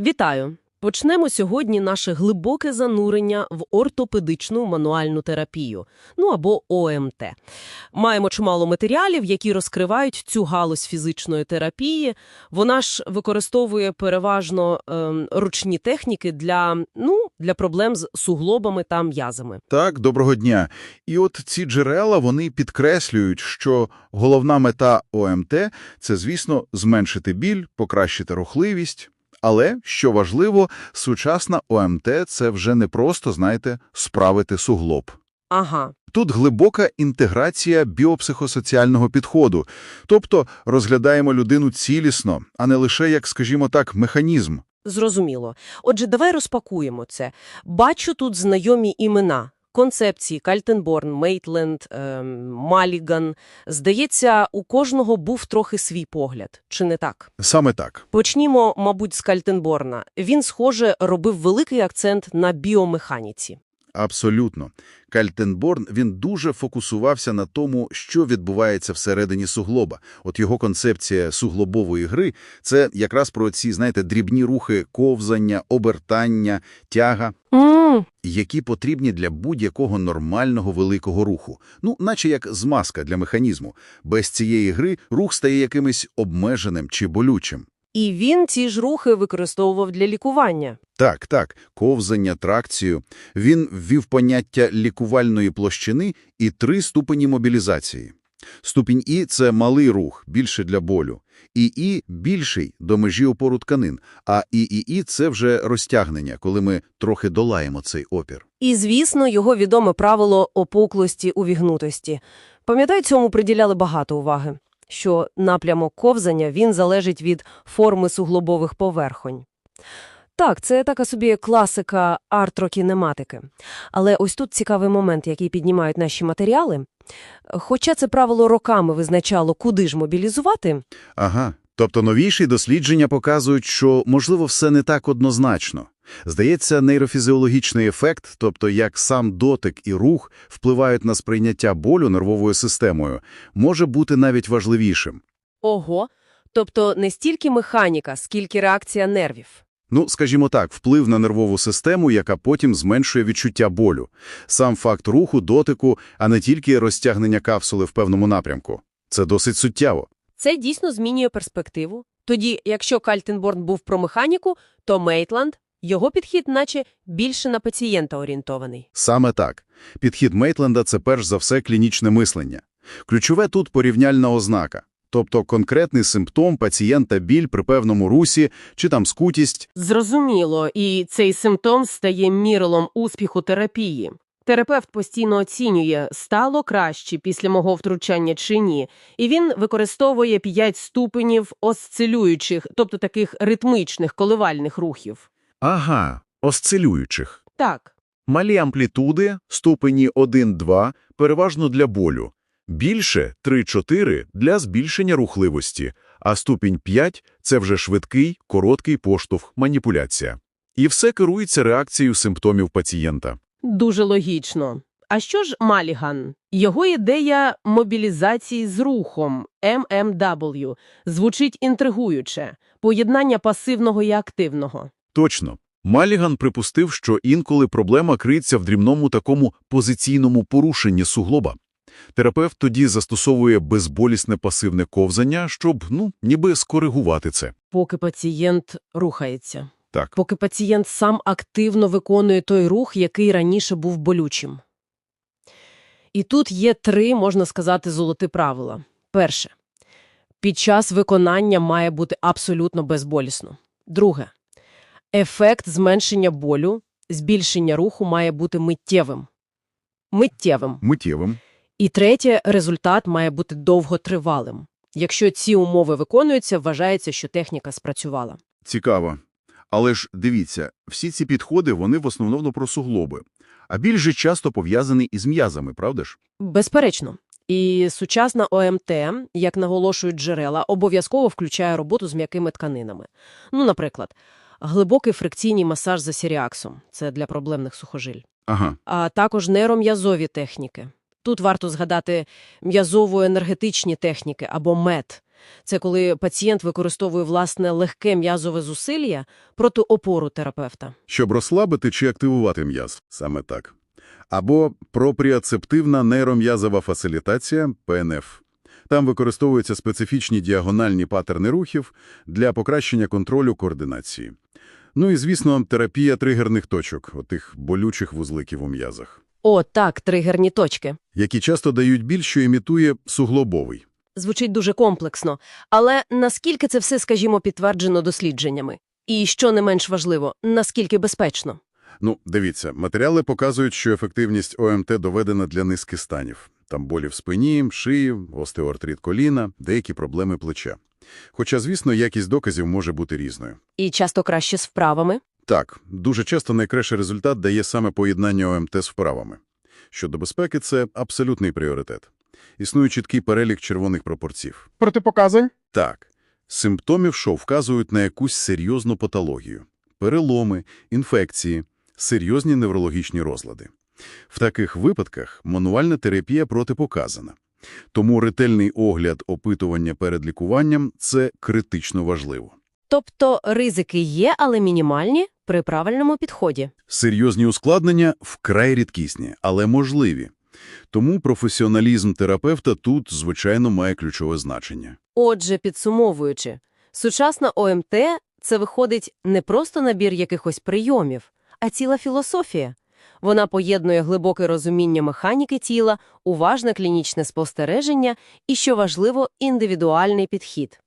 Вітаю! Почнемо сьогодні наше глибоке занурення в ортопедичну мануальну терапію, ну або ОМТ. Маємо чимало матеріалів, які розкривають цю галузь фізичної терапії. Вона ж використовує переважно ем, ручні техніки для, ну, для проблем з суглобами та м'язами. Так, доброго дня. І от ці джерела, вони підкреслюють, що головна мета ОМТ – це, звісно, зменшити біль, покращити рухливість. Але, що важливо, сучасна ОМТ – це вже не просто, знаєте, справити суглоб. Ага, Тут глибока інтеграція біопсихосоціального підходу. Тобто розглядаємо людину цілісно, а не лише як, скажімо так, механізм. Зрозуміло. Отже, давай розпакуємо це. Бачу тут знайомі імена. Концепції Кальтенборн, Мейтленд, ем, Маліган. Здається, у кожного був трохи свій погляд. Чи не так? Саме так. Почнімо, мабуть, з Кальтенборна. Він, схоже, робив великий акцент на біомеханіці. Абсолютно. Кальтенборн, він дуже фокусувався на тому, що відбувається всередині суглоба. От його концепція суглобової гри – це якраз про ці, знаєте, дрібні рухи ковзання, обертання, тяга, м які потрібні для будь-якого нормального великого руху. Ну, наче як змазка для механізму. Без цієї гри рух стає якимось обмеженим чи болючим. І він ці ж рухи використовував для лікування. Так, так, ковзання, тракцію. Він ввів поняття лікувальної площини і три ступені мобілізації. Ступінь І – це малий рух, більше для болю. І І – більший, до межі опору тканин. А ІІІ – це вже розтягнення, коли ми трохи долаємо цей опір. І, звісно, його відоме правило опуклості у вігнутості. Пам'ятаю, цьому приділяли багато уваги, що напрямок ковзання він залежить від форми суглобових поверхонь. Так, це така собі класика артрокінематики. Але ось тут цікавий момент, який піднімають наші матеріали. Хоча це правило роками визначало, куди ж мобілізувати, Ага. Тобто новіші дослідження показують, що, можливо, все не так однозначно. Здається, нейрофізіологічний ефект, тобто як сам дотик і рух впливають на сприйняття болю нервовою системою, може бути навіть важливішим. ого, тобто не стільки механіка, скільки реакція нервів. Ну, скажімо так, вплив на нервову систему, яка потім зменшує відчуття болю. Сам факт руху, дотику, а не тільки розтягнення капсули в певному напрямку. Це досить суттєво. Це дійсно змінює перспективу. Тоді, якщо Кальтенборн був про механіку, то Мейтланд, його підхід наче більше на пацієнта орієнтований. Саме так. Підхід Мейтленда – це перш за все клінічне мислення. Ключове тут порівняльна ознака. Тобто конкретний симптом пацієнта біль при певному русі чи там скутість. Зрозуміло, і цей симптом стає мірилом успіху терапії. Терапевт постійно оцінює, стало краще після мого втручання чи ні, і він використовує 5 ступенів осцилюючих, тобто таких ритмичних коливальних рухів. Ага, осцилюючих. Так, Малі амплітуди, ступені 1-2, переважно для болю. Більше 3-4 для збільшення рухливості, а ступінь 5 – це вже швидкий, короткий поштовх, маніпуляція. І все керується реакцією симптомів пацієнта. Дуже логічно. А що ж Маліган? Його ідея мобілізації з рухом MMW звучить інтригуюче – поєднання пасивного і активного. Точно. Маліган припустив, що інколи проблема криється в дрібному такому позиційному порушенні суглоба. Терапевт тоді застосовує безболісне пасивне ковзання, щоб, ну, ніби скоригувати це. Поки пацієнт рухається. Так. Поки пацієнт сам активно виконує той рух, який раніше був болючим. І тут є три, можна сказати, золоті правила. Перше. Під час виконання має бути абсолютно безболісно. Друге. Ефект зменшення болю, збільшення руху має бути миттєвим. Миттєвим. Миттєвим. І третє, результат має бути довготривалим. Якщо ці умови виконуються, вважається, що техніка спрацювала. Цікаво. Але ж дивіться, всі ці підходи, вони в основному про суглоби. А біль же часто пов'язаний із м'язами, правда ж? Безперечно. І сучасна ОМТ, як наголошують джерела, обов'язково включає роботу з м'якими тканинами. Ну, наприклад, глибокий фрикційний масаж за сіріаксом – це для проблемних сухожиль. Ага. А також нейром'язові техніки. Тут варто згадати м'язово-енергетичні техніки або МЕТ. Це коли пацієнт використовує власне легке м'язове зусилля проти опору терапевта. Щоб розслабити чи активувати м'яз, саме так. Або пропріоцептивна нейром'язова фасилітація ПНФ. Там використовуються специфічні діагональні паттерни рухів для покращення контролю координації. Ну і, звісно, терапія тригерних точок, отих болючих вузликів у м'язах, О, так, тригерні точки. які часто дають біль, що імітує суглобовий. Звучить дуже комплексно. Але наскільки це все, скажімо, підтверджено дослідженнями? І, що не менш важливо, наскільки безпечно? Ну, дивіться, матеріали показують, що ефективність ОМТ доведена для низки станів. Там болі в спині, шиї, остеоартрит коліна, деякі проблеми плеча. Хоча, звісно, якість доказів може бути різною. І часто краще з вправами? Так, дуже часто найкращий результат дає саме поєднання ОМТ з вправами. Щодо безпеки, це абсолютний пріоритет. Існує чіткий перелік червоних пропорцій. Протипоказань? Так, симптомів, що вказують на якусь серйозну патологію. Переломи, інфекції, серйозні неврологічні розлади. В таких випадках мануальна терапія протипоказана. Тому ретельний огляд опитування перед лікуванням – це критично важливо. Тобто ризики є, але мінімальні при правильному підході. Серйозні ускладнення вкрай рідкісні, але можливі. Тому професіоналізм терапевта тут, звичайно, має ключове значення. Отже, підсумовуючи, сучасна ОМТ – це виходить не просто набір якихось прийомів, а ціла філософія. Вона поєднує глибоке розуміння механіки тіла, уважне клінічне спостереження і, що важливо, індивідуальний підхід.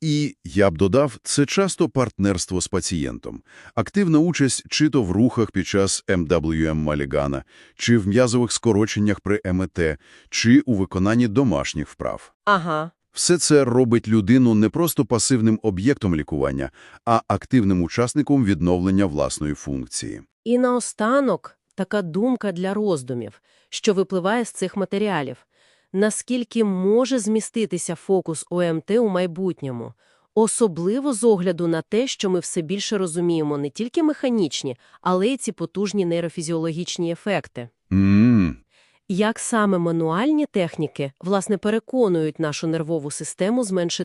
І, я б додав, це часто партнерство з пацієнтом. Активна участь чи то в рухах під час МВМ Малігана, чи в м'язових скороченнях при МЕТ, чи у виконанні домашніх вправ. Ага. Все це робить людину не просто пасивним об'єктом лікування, а активним учасником відновлення власної функції. І наостанок така думка для роздумів, що випливає з цих матеріалів. Наскільки може зміститися фокус ОМТ у майбутньому? Особливо з огляду на те, що ми все більше розуміємо не тільки механічні, але й ці потужні нейрофізіологічні ефекти. Ммм. Як саме мануальні техніки, власне, переконують нашу нервову систему зменшити